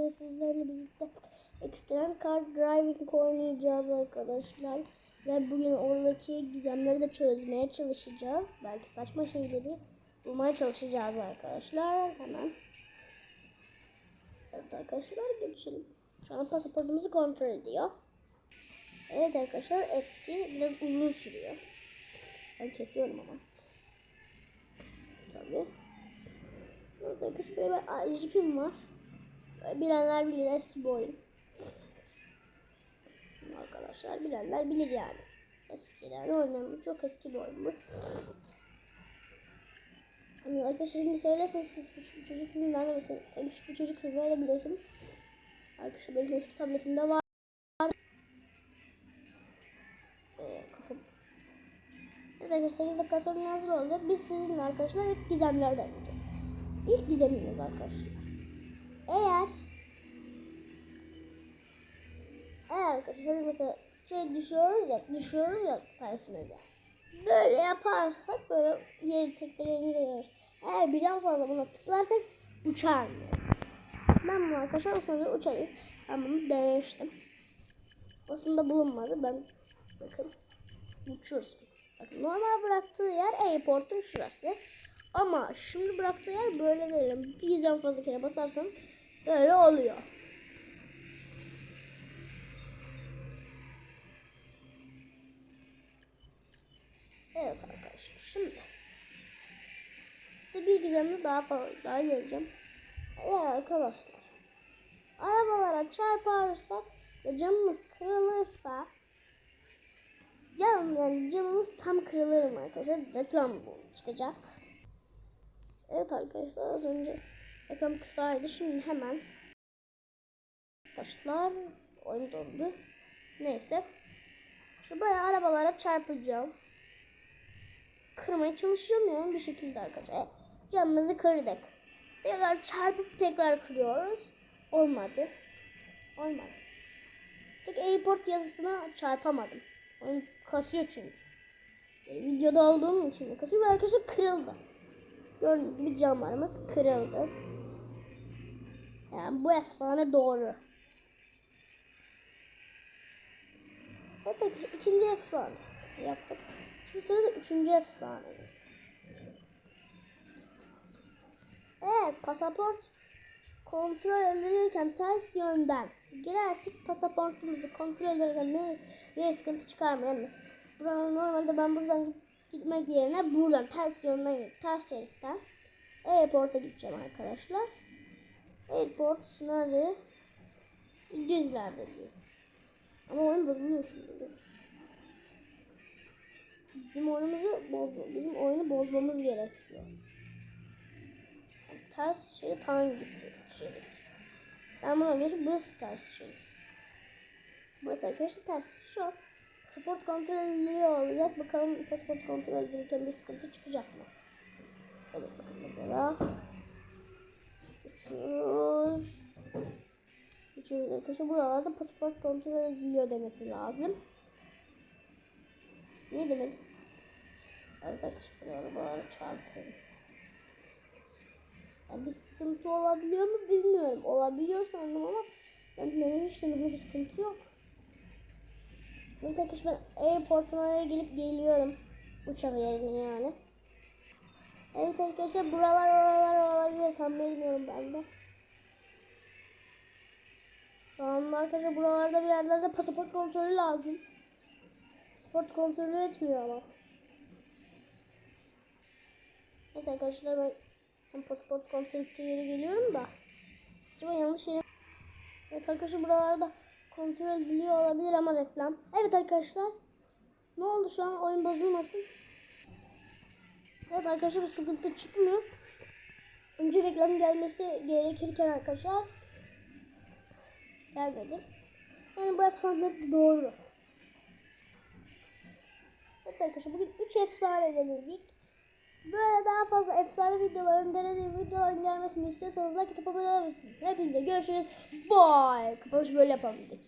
Sizlerle birlikte Extreme Car Driving oynayacağız arkadaşlar. Ve bugün oradaki gizemleri de çözmeye çalışacağız. Belki saçma şeyleri bulmaya çalışacağız arkadaşlar. Hemen. Evet arkadaşlar geçelim. Şu an pasaportumuzu kontrol ediyor. Evet arkadaşlar etti. Biraz uzun sürüyor. Ben kesiyorum ama. Tabii. Arkadaşlar böyle bir jipim var. Bilenler bilir eski bir oyun. Arkadaşlar bilenler bilir yani. Eskiden oynamış çok eski bir oyun bu. Hani arkadaşlar şimdi söylerseniz siz bir çocuk en küçük bir çocuk filmden de biliyorsunuz. Arkadaşlar benim eski tabletimde var. Evet arkadaşlar 8 dakika sonra hazır olacak. Biz sizinle arkadaşlar ilk gizemlerden yapacağız. İlk gizemimiz arkadaşlar. Eğer eğer arkadaşlar mesela şey düşüyoruz ya düşüyoruz ya tersimize. Böyle yaparsak böyle yeri tekrar. Eğer birden fazla buna tıklarsak uçar mı? Ben bunu arkadaşlar o sırada uçarım. Ben bunu denemiştim. Aslında bulunmadı. Ben bakın uçuyoruz. Bakın normal bıraktığı yer airport'un şurası. Ama şimdi bıraktığı yer böyle değil. Birden fazla kere basarsam böyle oluyor. Evet arkadaşlar şimdi size bir gizemli daha daha geleceğim. Eğer arkadaşlar arabalara çarparsak ve camımız kırılırsa cam yani camımız tam kırılır mı arkadaşlar? Reklam bu çıkacak. Evet arkadaşlar az önce ekran kısaydı. Şimdi hemen arkadaşlar oyun dondu. Neyse. Şu bayağı arabalara çarpacağım. Kırmaya çalışamıyorum bir şekilde arkadaşlar. Camımızı kırdık. Tekrar çarpıp tekrar kırıyoruz. Olmadı. Olmadı. Tek airport yazısına çarpamadım. Oyun kasıyor çünkü. Böyle videoda olduğum için kasıyor ve arkadaşlar kırıldı. Gördüğünüz gibi camlarımız kırıldı. Yani bu efsane doğru. Evet ikinci efsane yaptık. Şimdi sırada üçüncü efsanemiz. Eğer pasaport kontrol edilirken ters yönden girersek pasaportumuzu kontrol ederken bir, sıkıntı Buradan, normalde ben buradan gitmek yerine buradan ters yönden ters şeritten airport'a gideceğim arkadaşlar. Airport nerede? Düzlerde diyor. Ama oyun bozuluyor şimdi. Bizim oyunumuzu bozma, bizim oyunu bozmamız gerekiyor. Ters şerit hangisi? Şerit. Ben buna bir burası ters şerit. Burası arkadaşlar ters. Şu an Pasaport kontrol ediliyor olacak. Bakalım pasaport kontrol edilirken bir sıkıntı çıkacak mı? Evet bakın mesela. Arkadaşlar. Buralarda pasaport kontrol ediliyor demesi lazım. Demedim? Evet arkadaşlar arabalara çarpıyorum. Yani bir sıkıntı olabiliyor mu bilmiyorum. Olabiliyor sandım ama ben denemiştim. Bir sıkıntı yok. Arkadaşlar ben airport'un oraya gelip geliyorum. Uçak yerine yani. Evet arkadaşlar buralar oralar bilmiyorum ben de. Şu anda arkadaşlar buralarda bir yerlerde pasaport kontrolü lazım. Pasaport kontrolü etmiyor ama. Neyse arkadaşlar ben hem pasaport kontrolü ettiği yere geliyorum da. Acaba yanlış yere... Evet arkadaşlar buralarda kontrol ediliyor olabilir ama reklam. Evet arkadaşlar. Ne oldu şu an oyun bozulmasın. Evet arkadaşlar bir sıkıntı çıkmıyor. Önce reklam gelmesi gerekirken arkadaşlar gelmedi. Yani bu efsane doğru. Evet arkadaşlar bugün 3 efsane denedik. Böyle daha fazla efsane videoların denediğim videoların gelmesini istiyorsanız like atıp abone olabilirsiniz. Hepinize görüşürüz. Bye. Kapanışı böyle yapabildik.